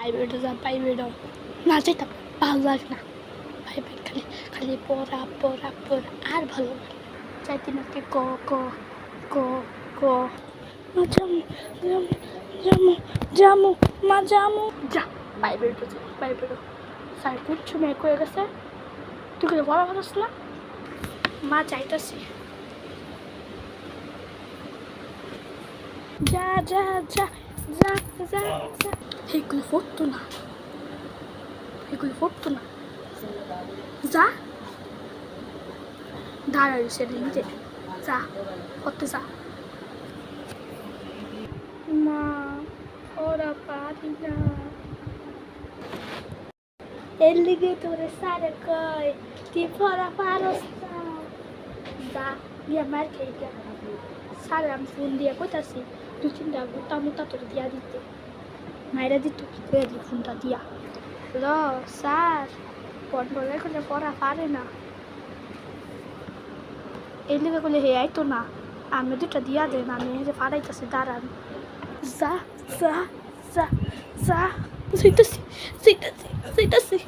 প্রাইভেটে যা প্রাইভেটও না যেতাম ভালো লাগে না। প্রাইভেট খালি খালি পড়া পড়া পড়া। আর ভালো লাগে চাইতে না কি, ক ক ক। জামু জামু জামু মা জামু। যা প্রাইভেটও যা প্রাইভেটও স্যার, কিচ্ছু মেয়ে করে গেছে। তুই কিছু বলা কথা না? মা চাইতেছি যা যা যা। যা যা যা এগুলো পড়তো না এগুলো পড়তো না যা দাঁড়াই সেটা নিতে যা করতে যা মা ওরা পারি না এর লিগে তোরে সারে কয় তুই পড়া পারস না যা দিয়ে মার খেয়ে যা স্যার আমি ফোন দিয়ে কোথাছি দু তিনটা গোটা মোটা তোর দিয়া দিতে মায়েরা দিত কি করে দি ফোনটা দিয়া ল স্যার পড়লে করলে পড়া পারে না এই লিগে করলে হে আইতো না আমি দুটা দিয়া দেন আমি হেরে পাড়াইতেছি দাঁড়ান যা যা যা যা যাইতেছি যাইতেছি যাইতেছি